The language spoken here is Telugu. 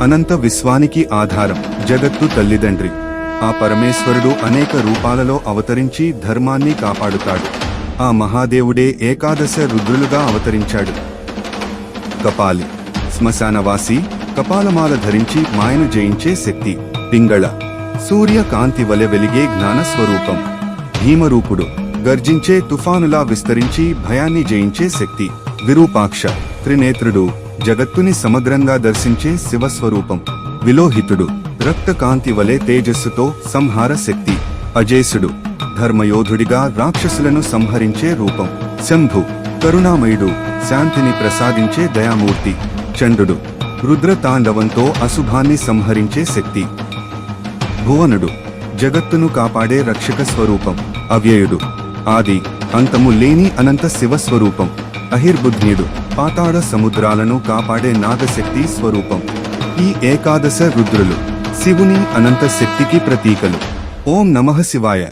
అనంత విశ్వానికి ఆధారం జగత్తు తల్లిదండ్రి. ఆ పరమేశ్వరుడు అనేక రూపాలలో అవతరించి ధర్మాన్ని కాపాడుతాడు. ఆ మహాదేవుడే ఏకాదశ రుద్రులుగా అవతరించాడు. కపాలి శ్మశానవాసి కపాలమాల ధరించి మాయను జయించే శక్తి పింగళ. సూర్య కాంతి వలె వెలిగే జ్ఞాన స్వరూపం భీమరూపుడు గర్జించే తుఫానులా విస్తరించి భయాన్ని జయించే శక్తి. విరూపాక్ష త్రినేత్రుడు జగత్తుని సమగ్రంగా దర్శించే శివస్వరూపం. విలోహితుడు రక్తకాంతి వలె తేజస్సుతో సంహార శక్తి. అజేసుడు ధర్మయోధుడిగా రాక్షసులను సంహరించే రూపం. శంభు కరుణామయుడు శాంతిని ప్రసాదించే దయామూర్తి. చంద్రుడు రుద్రతాండవంతో అశుభాన్ని సంహరించే శక్తి. భువనుడు జగత్తును కాపాడే రక్షక స్వరూపం. అవ్యయుడు ఆది అంతము లేని అనంత శివ స్వరూపం అహిర్బుద్ధ్యుడు పాతాళ సముద్రాలను కాపాడే నాగశక్తి స్వరూపం. ఈ ఏకాదశ రుద్రులు శివుని అనంత శక్తికి ప్రతీకలు. ఓం నమః శివాయ.